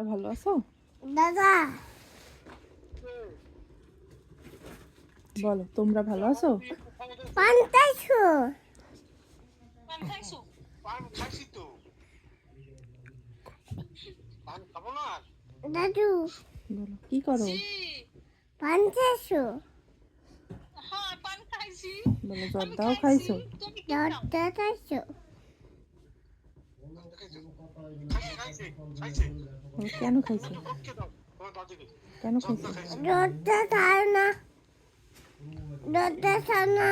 তোমরা ভালো আছো? দাদা। বলো তোমরা ভালো আছো? পান্তাইছো পান খাইছো? পান খাইছি তো। পান খাব না? আর? দাদু। বলো কি করো? জি পান্তাইছো হ্যাঁ পান খাইছি। বলো জর্দাও খাইছো? দরজা খাইছো খাইছি খাইছি খাইছি বলো, কেন খাইছো? কেন খাইছো? দরজা খাও না। দরজা খাও না।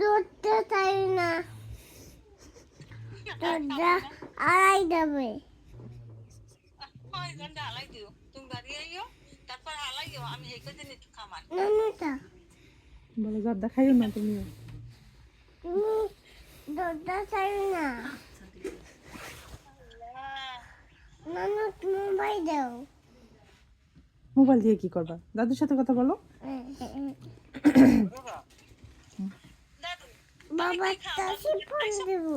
দরজা খাই না। দরজা আড়াই যাবে হয় গন্ডা দিও। তুমি বাড়ি আইও। বলো জর্দা খাইও না তুমি না। দাও। মোবাইল দিয়ে কি করবা? দাদুর সাথে কথা বলো। বাবা। তাসি ফোন দেবো।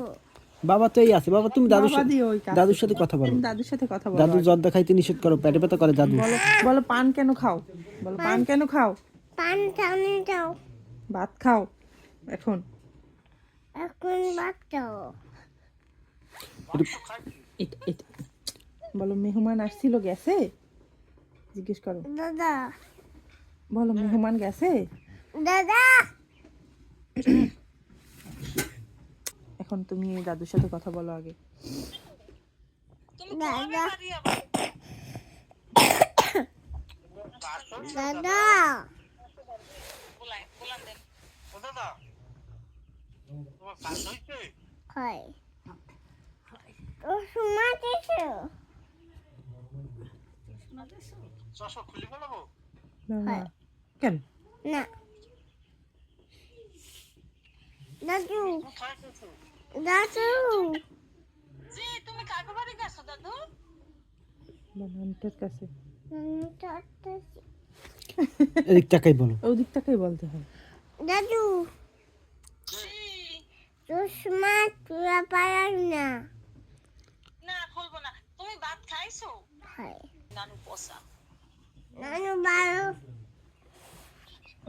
বাবা তো এই আছে। বাবা তুমি দাদুর সাথে ওই দাদুর সাথে কথা বলো। দাদুর সাথে কথা বলো। দাদু আগে। জর্দা খাইতে নিষেধ করো পেটে ব্যথা করে দাদু। বলো বলো পান কেন খাও? বলো পান কেন খাও? পান টানে যাও ভাত খাও এখন। এখন এটা এটা বলো মেহমান আসছিল গেছে জিজ্ঞেস করো। দাদা। বলো মেহমান গেছে দাদা। এখন তুমি দাদুর সাথে কথা বলো আগে। দাদা। কেন? না। দাদু। দাদু। জি তুমি কাকে বাড়ি গেছো দাদু? বানানটার কাছে। এদিক টাকাই বলো। ওই দিকটাকেই বলতে হয়। দাদু। চশমা তুলা পারার না। না খুলবো না। তুমি ভাত খাইছো? হয় নানু পোষা নানু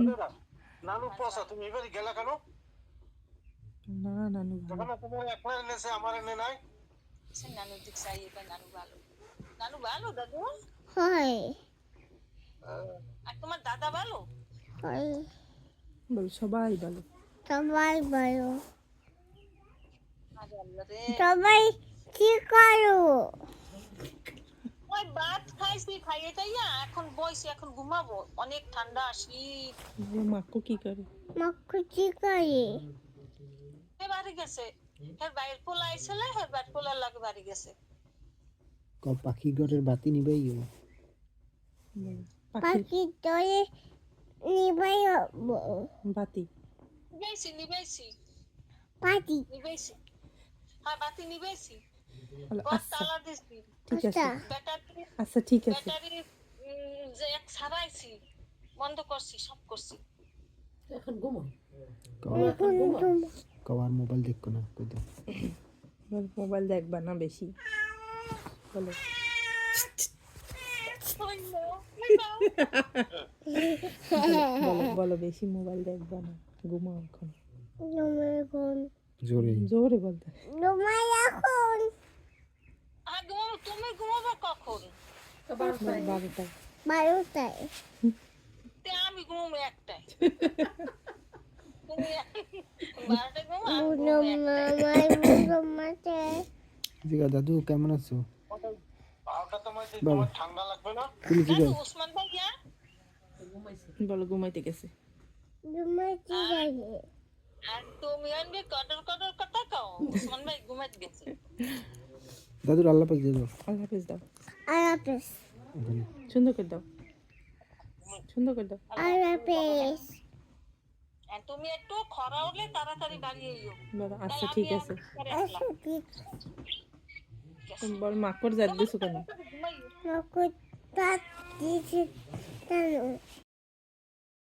দাদা নানু পয়সা তুমি এবারে গেলা কেন? নানু ভালো তখন তোমার একলা এনেছে আমার এনে নাই? সে নানু দিক চাইয়ে কয় নানু ভালো। নানু ভালো দাদু? হয়। আর তোমার দাদা ভালো? হয়। বলো সবাই ভালো। সবাই রে। সবাই কি করো? ওই ভাত খাইছি খাইয়ে টাইয়া এখন বইছি এখন ঘুমাবো। অনেক ঠান্ডা শীত। বলো মাকু কি করে? মাকু কি করে? বাড়ি গেছে। হের বাইর পোলা আইছিলে হের বাইর পোলার লাগে বাড়ি গেছে। ক পাখি ঘরের বাতি নিবেই ও পাখি দয়ে নিবাই বাতি। নিবেছি নিবেছি পাখি নিবেছি হ্যাঁ বাতি ঘর আচ্ছা। তালা দিছি। ঠিক আছে। আচ্ছা। আচ্ছা ঠিক আছে। ব্যাটারি যে এক ছাড়াইছি বন্ধ করছি সব করছি। কবার মোবাইল দেখো না কই দাও বলো মোবাইল দেখবা না বেশি। বলো। বলো বলো বেশি মোবাইল দেখবা না। ঘুমাও এখন। এখন জোরে। জোরে বলতে। ঘুমাই এখন আর তুমি ঘুমাবো কখন? বারোটায়। বারোটায় আমি ঘুমাবো একটাই তুমি জিগা দাদু কেমন আছো? পাওটা তোমার যে তোমার ঠান্ডা লাগবে না তুমি জিগা। ওসমান ভাইয়া বলো ঘুমাইতে গেছে। ভাই দাদুর আল্লাহ দাও। আল্লাহ দাও। সুন্দর করে দাও। সুন্দর করে দাও। আর তুমি একটু খরা হলে তাড়াতাড়ি বাড়ি এলো। আচ্ছা ঠিক আছে। তুমি বল মাকড় জাত দিছো কেন মাকড় মাকু দিছি কেন?